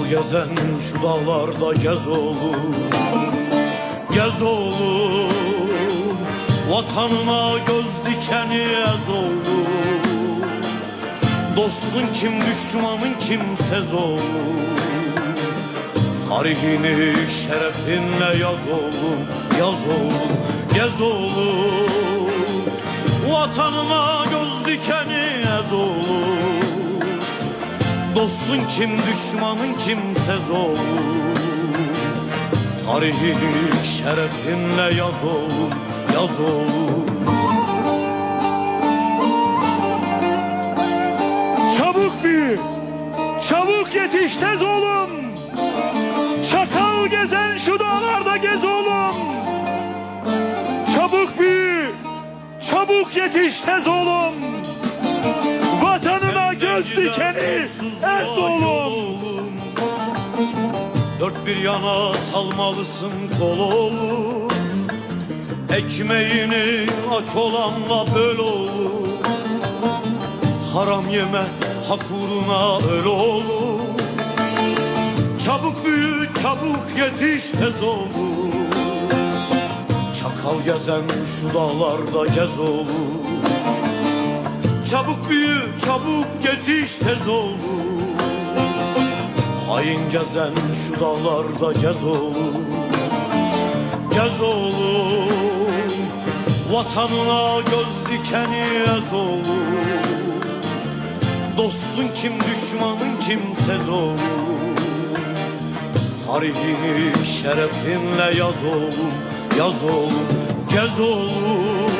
Çakal gezen şu dağlarda gez oğlum Gez oğlum. Vatanına göz dikeni ez oğlum. Dostun kim düşmanın kimsez oğlum. Tarihini şerefinle yaz oğlum Yaz oğlum gez oğlum. Vatanına göz dikeni Dostun kim düşmanın kimsez oğlum Tarihini şerefinle yaz oğlum Yaz oğlum Çabuk büyü, çabuk yetiş tez oğlum. Çakal gezen şu dağlarda gez oğlum. Çabuk büyü, çabuk yetiş tez oğlum. Göz dikeni ez oğlum. Dört bir yana salmalısın kol oğlum. Ekmeğini aç olanla böl oğlum. Haram yeme hak uğruna öl oğlum. Çabuk büyü çabuk yetiş tez oğlum. Çakal gezen şu dağlarda gez oğlum Çabuk büyü çabuk yetiş tez oğlum Hain gezen şu dağlarda gez oğlum Gez oğlum Vatanına göz dikeni ez oğlum Dostun kim düşmanın kimsez oğlum Tarihini şerefinle yaz oğlum Yaz oğlum gez oğlum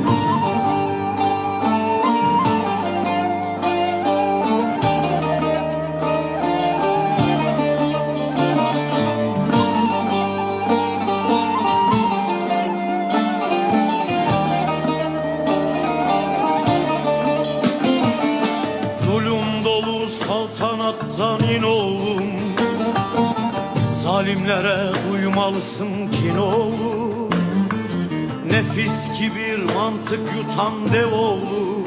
in oğlum. Zalimlere uymalısın kin oğlum. Nefis kibir mantık yutan dev oğlum.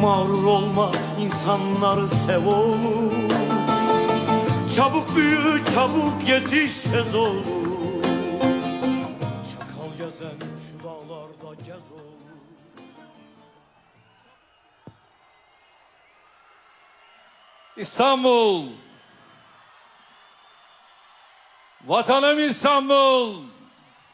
Mağrur olma insanları sev oğlum. Çabuk büyü çabuk yetiş tez oğlum. Çakal gezen şu dağlarda gez oğlum İstanbul. Vatanım İstanbul.